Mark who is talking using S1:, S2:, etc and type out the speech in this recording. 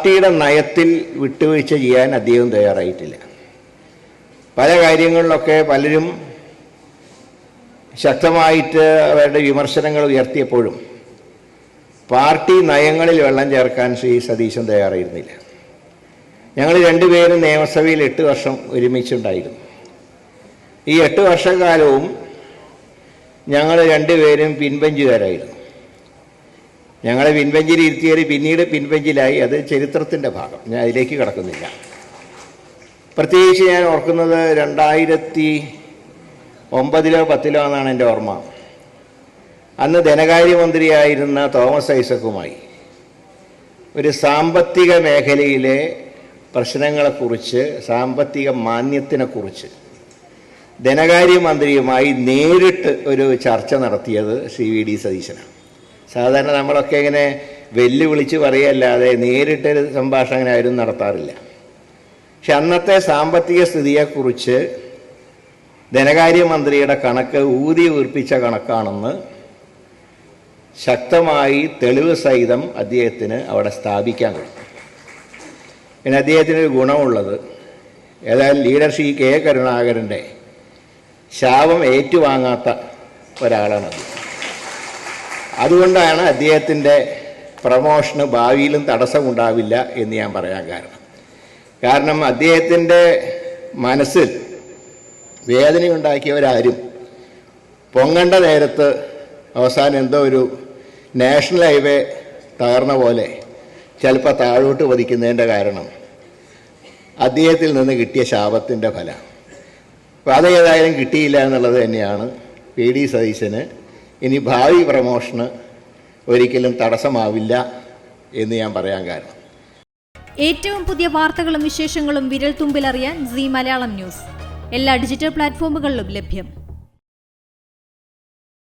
S1: പാർട്ടിയുടെ നയത്തിൽ വിട്ടുവീഴ്ച ചെയ്യാൻ അദ്ദേഹം തയ്യാറായിട്ടില്ല. പല കാര്യങ്ങളിലൊക്കെ പലരും ശക്തമായിട്ട് അവരുടെ വിമർശനങ്ങൾ ഉയർത്തിയപ്പോഴും പാർട്ടി നയങ്ങളിൽ വെള്ളം ചേർക്കാൻ ശ്രീ സതീശൻ തയ്യാറായിരുന്നില്ല. ഞങ്ങൾ രണ്ടുപേരും നിയമസഭയിൽ എട്ട് വർഷം ഒരുമിച്ചുണ്ടായിരുന്നു. ഈ എട്ട് വർഷക്കാലവും ഞങ്ങൾ രണ്ടുപേരും പിൻബെഞ്ചുകാരായിരുന്നു ഞങ്ങളെ പിൻബെഞ്ചിൽ കയറി പിന്നീട് പിൻബെഞ്ചിലായി. അത് ചരിത്രത്തിന്റെ ഭാഗം. ഞാൻ അതിലേക്ക് കിടക്കുന്നില്ല. പ്രത്യേകിച്ച് ഞാൻ ഓർക്കുന്നത് രണ്ടായിരത്തി ഒമ്പതിലോ പത്തിലോ എന്നാണ് എന്റെ ഓർമ്മ. അന്ന് ധനകാര്യമന്ത്രിയായിരുന്ന തോമസ് ഐസക്കുമായി ഒരു സാമ്പത്തിക മേഖലയിലെ പ്രശ്നങ്ങളെക്കുറിച്ച് സാമ്പത്തിക മാന്യത്തിനെക്കുറിച്ച് ധനകാര്യമന്ത്രിയുമായി നേരിട്ട് ഒരു ചർച്ച നടത്തിയത് സി വി ഡി സതീശനാണ്. സാധാരണ നമ്മളൊക്കെ ഇങ്ങനെ വെല്ലുവിളിച്ച് പറയല്ലാതെ നേരിട്ടൊരു സംഭാഷണം അങ്ങനെ ആരും നടത്താറില്ല. പക്ഷെ അന്നത്തെ സാമ്പത്തിക സ്ഥിതിയെക്കുറിച്ച് ധനകാര്യമന്ത്രിയുടെ കണക്ക് ഊതി വീർപ്പിച്ച കണക്കാണെന്ന് ശക്തമായി തെളിവ് സഹിതം അദ്ദേഹത്തിന് അവിടെ സ്ഥാപിക്കാൻ കഴിയും. പിന്നെ അദ്ദേഹത്തിന് ഒരു ഗുണമുള്ളത് ഏതായാലും ലീഡർ കെ കരുണാകരന്റെ ശാപം ഏറ്റുവാങ്ങാത്ത ഒരാളാണ് അദ്ദേഹം. അതുകൊണ്ടാണ് അദ്ദേഹത്തിന്റെ പ്രമോഷന് ഭാവിയിലും തടസ്സമുണ്ടാവില്ല എന്ന് ഞാൻ പറയാൻ കാരണം. കാരണം അദ്ദേഹത്തിന്റെ മനസ്സിൽ വേദനയുണ്ടാക്കിയവരാരും പൊങ്ങണ്ട നേരത്ത് അവസാനം എന്തോ ഒരു നാഷണൽ ഹൈവേ തകർന്ന പോലെ ചിലപ്പോൾ താഴോട്ട് പതിക്കുന്നതിന്റെ കാരണം അദ്ദേഹത്തിൽ നിന്ന് കിട്ടിയ ശാപത്തിന്റെ ഫലം. അപ്പോൾ അത് ഏതായാലും കിട്ടിയില്ല എന്നുള്ളത് തന്നെയാണ് പി ഡി സതീശന് ഇനി ഭാവി പ്രമോഷന് ഒരിക്കലും തടസ്സമാവില്ല എന്ന് ഞാൻ പറയാൻ കാരണം.
S2: ഏറ്റവും പുതിയ വാർത്തകളും വിശേഷങ്ങളും വിരൽ തുമ്പിലറിയാൻ സി മലയാളം ന്യൂസ്. എല്ലാ ഡിജിറ്റൽ പ്ലാറ്റ്ഫോമുകളിലും ലഭ്യം.